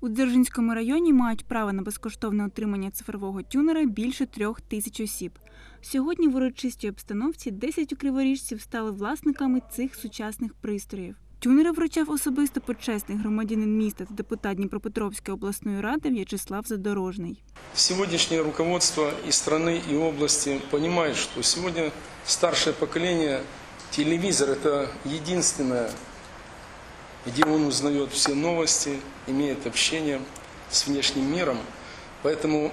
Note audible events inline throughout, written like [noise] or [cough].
У Дзержинському районі мають право на безкоштовне отримання цифрового тюнера більше трьох тисяч осіб. Сьогодні в урочистій обстановці 10 криворіжців стали власниками цих сучасних пристроїв. Тюнери вручав особисто почесний громадянин міста та депутат Дніпропетровської обласної ради В'ячеслав Задорожний. Сегодняшнее руководство и страны, и области понимает, что сегодня старшее поколение, телевизор – это единственное, где он узнает все новости, имеет общение с внешним миром. Поэтому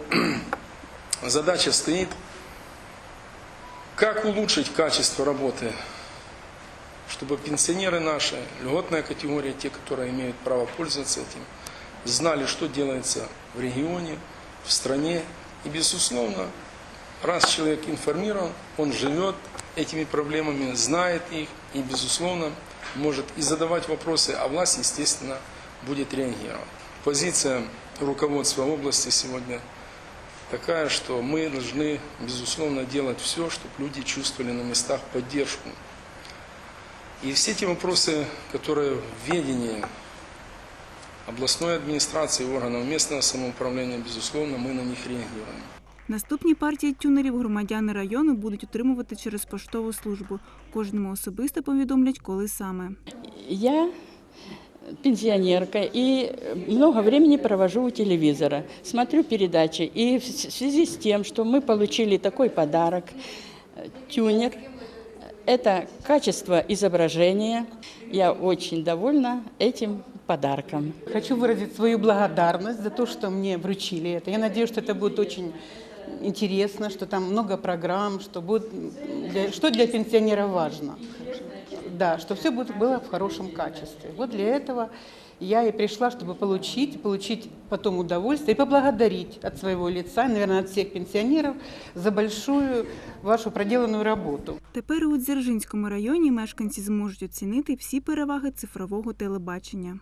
[clears throat] задача стоит, как улучшить качество работы, чтобы пенсионеры наши, льготная категория, те, которые имеют право пользоваться этим, знали, что делается в регионе, в стране. И, безусловно, раз человек информирован, он живет этими проблемами, знает их и, безусловно, может и задавать вопросы, а власть, естественно, будет реагировать. Позиция руководства области сегодня такая, что мы должны, безусловно, делать все, чтобы люди чувствовали на местах поддержку. И все эти вопросы, которые в ведении областной администрации органов местного самоуправления, безусловно, мы на них реагируем. Наступні партії тюнерів громадяни району будуть отримувати через поштову службу. Кожному особисто повідомлять, коли саме. Я пенсионерка и много времени провожу у телевизора. Смотрю передачи. И в связи с тем, что мы получили такой подарок, э, тюнер, это качество изображения, я очень довольна этим подарком. Хочу выразить свою благодарность за то, что мне вручили это. Я надеюсь, что это будет очень интересно, что там много программ, что, будет для, что для пенсионера важно. Да, что все будет, было в хорошем качестве. Вот для этого я и пришла, чтобы получить, получить потом удовольствие и поблагодарить от своего лица, наверное, от всех пенсионеров за большую вашу проделанную работу. Тепер у Дзержинському районі мешканці зможуть оцінити всі переваги цифрового телебачення.